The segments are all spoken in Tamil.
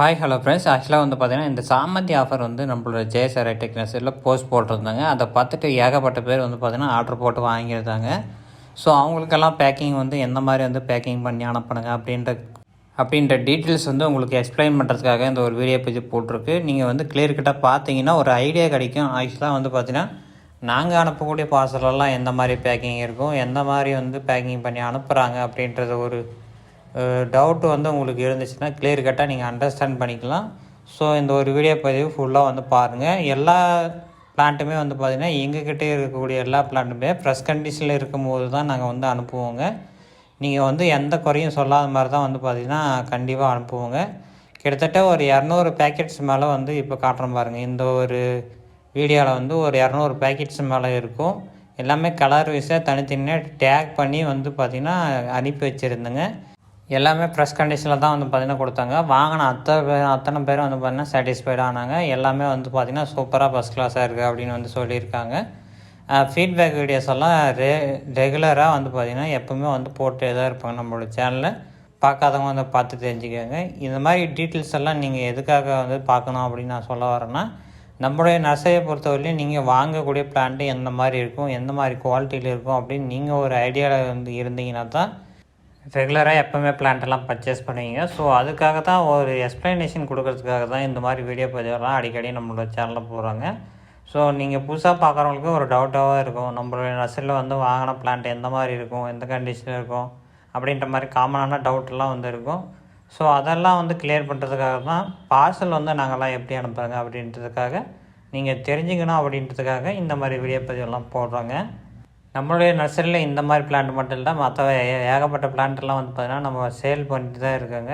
ஹாய் ஹலோ ஃப்ரெண்ட்ஸ் ஆக்சுவலாக வந்து பார்த்தீங்கன்னா இந்த சாமந்தி ஆஃபர் வந்து நம்மளோட ஜெயசாரை டெக்னஸில் போஸ்ட் போட்டிருந்தாங்க. அதை பார்த்துட்டு ஏகப்பட்ட பேர் வந்து பார்த்திங்கன்னா ஆர்டர் போட்டு வாங்கியிருந்தாங்க. ஸோ அவங்களுக்கெல்லாம் பேக்கிங் வந்து எந்த மாதிரி வந்து பேக்கிங் பண்ணி அனுப்பணுங்க அப்படின்ற அப்படின்ற டீட்டெயில்ஸ் வந்து உங்களுக்கு எக்ஸ்பிளைன் பண்ணுறதுக்காக இந்த ஒரு வீடியோ பேஜ் போட்டிருக்கு. நீங்கள் வந்து கிளியர் கட்டாக பார்த்தீங்கன்னா ஒரு ஐடியா கிடைக்கும். ஆக்சுவலாக வந்து பார்த்தீங்கன்னா நாங்கள் அனுப்பக்கூடிய பார்சலெல்லாம் எந்த மாதிரி பேக்கிங் இருக்கும்? எந்த மாதிரி வந்து பேக்கிங் பண்ணி அனுப்புகிறாங்க அப்படின்றது ஒரு டவுட் வந்து உங்களுக்கு இருந்துச்சுன்னா கிளியர் கட்டாக நீங்கள் அண்டர்ஸ்டாண்ட் பண்ணிக்கலாம். ஸோ இந்த ஒரு வீடியோ பதிவு ஃபுல்லாக வந்து பாருங்கள் எல்லா பிளான்ட்டுமே வந்து பார்த்திங்கன்னா எங்ககிட்டே இருக்கக்கூடிய எல்லா பிளான்ட்டுமே ஃப்ரெஷ் கண்டிஷனில் இருக்கும்போது தான் நாங்கள் வந்து அனுப்புவோங்க. நீங்கள் வந்து எந்த குறையும் சொல்லாத மாதிரி தான் வந்து பார்த்திங்கன்னா கண்டிப்பாக அனுப்புவோங்க. கிட்டத்தட்ட ஒரு இரநூறு பேக்கெட்ஸ் மேலே வந்து இப்போ காட்டுறோம் பாருங்கள் இந்த ஒரு வீடியோவில் வந்து ஒரு இரநூறு பேக்கெட்ஸ் மேலே இருக்கும். எல்லாமே கலர் வைஸாக தனித்தனியாக டேக் பண்ணி வந்து பார்த்திங்கன்னா அனுப்பி வச்சுருந்தேங்க. எல்லாமே ஃப்ரெஷ் கண்டிஷனில் தான் வந்து பார்த்திங்கன்னா கொடுத்தாங்க. வாங்கின அத்தனை பேர் அத்தனை பேரும் வந்து பார்த்திங்கன்னா சாட்டிஸ்ஃபைட் ஆனாங்க. எல்லாமே வந்து பார்த்திங்கன்னா சூப்பராக ஃபஸ்ட் கிளாஸாக இருக்குது அப்படின்னு வந்து சொல்லியிருக்காங்க. ஃபீட்பேக் வீடியோஸ் எல்லாம் ரெ ரெகுலராக வந்து பார்த்திங்கன்னா எப்போவுமே வந்து போட்டே தான் இருப்பாங்க நம்மளோட சேனலில் பார்க்காதவங்க வந்து பார்த்து தெரிஞ்சுக்கோங்க. இந்த மாதிரி டீட்டெயில்ஸ் எல்லாம் நீங்கள் எதுக்காக வந்து பார்க்கணும் அப்படின்னு நான் சொல்ல வரேன்னா நம்மளுடைய நர்சரியை பொறுத்தவரையிலையும் நீங்கள் வாங்கக்கூடிய பிளான்ட்டு எந்த மாதிரி இருக்கும் எந்த மாதிரி குவாலிட்டியில் இருக்கும் அப்படின்னு நீங்கள் ஒரு ஐடியாவில் வந்து இருந்தீங்கன்னா தான் ரெகுலராக எப்போவுமே பிளான்ட்டெல்லாம் பர்ச்சேஸ் பண்ணுவீங்க. ஸோ அதுக்காக தான் ஒரு எக்ஸ்ப்ளனேஷன் கொடுக்கறதுக்காக தான் இந்த மாதிரி வீடியோ பதிவெல்லாம் அடிக்கடி நம்மளோட சேனலில் போடுறாங்க. ஸோ நீங்கள் புதுசாக பார்க்குறவங்களுக்கு ஒரு டவுட்டாக இருக்கும். நம்மளுடைய நர்சரியில் வந்து வாங்கின பிளான்ட் எந்த மாதிரி இருக்கும்? எந்த கண்டிஷனில் இருக்கும்? அப்படின்ற மாதிரி காமனான டவுட்லாம் வந்து இருக்கும். ஸோ அதெல்லாம் வந்து கிளியர் பண்ணுறதுக்காக தான் பார்சல் வந்து நாங்கள்லாம் எப்படி அனுப்புகிறாங்க அப்படின்றதுக்காக நீங்கள் தெரிஞ்சுக்கணும் அப்படின்றதுக்காக இந்த மாதிரி வீடியோ பதிவெல்லாம் போடுறாங்க. நம்மளுடைய நர்சரியில் இந்த மாதிரி பிளான்ட் மட்டும் இல்லை மற்ற ஏ- ஏகப்பட்ட பிளான்ட்லாம் வந்து பார்த்திங்கன்னா நம்ம சேல் பண்ணிட்டு தான் இருக்காங்க.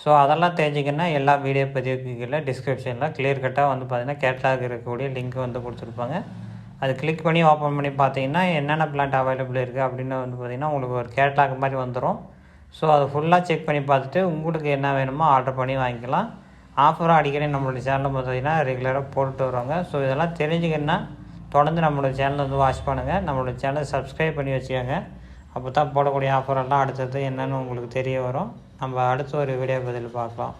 ஸோ அதெல்லாம் தெரிஞ்சிக்கன்னா எல்லா வீடியோ பதிவுக்கு கீழே டிஸ்கிரிப்ஷனில் கிளியர் கட்டாக வந்து பார்த்தீங்கன்னா கேட்லாக் இருக்கக்கூடிய லிங்க் வந்து கொடுத்துருப்பாங்க. அது கிளிக் பண்ணி ஓப்பன் பண்ணி பார்த்தீங்கன்னா என்னென்ன பிளான்ட் அவைலபிள் இருக்குது அப்படின்னு வந்து பார்த்தீங்கன்னா உங்களுக்கு ஒரு கேட்லாக் மாதிரி வந்துடும் ஸோ அதை ஃபுல்லாக செக் பண்ணி பார்த்துட்டு உங்களுக்கு என்ன வேணுமோ ஆர்டர் பண்ணி வாங்கிக்கலாம். ஆஃபரும் அடிக்கடி நம்மளுடைய சேனலில் பார்த்தீங்கன்னா ரெகுலராக போட்டுட்டு வருவாங்க. ஸோ இதெல்லாம் தெரிஞ்சுக்கணுன்னா தொடர்ந்து நம்மளோட சேனலை வந்து வாட்ச் பண்ணுங்கள் நம்மளோட சேனலை சப்ஸ்கிரைப் பண்ணி வச்சுக்கோங்க. அப்போ தான் போடக்கூடிய ஆஃபர் எல்லாம் அடுத்தது என்னென்னு உங்களுக்கு தெரிய வரும். நம்ம அடுத்த ஒரு வீடியோ பதில் பார்க்கலாம்.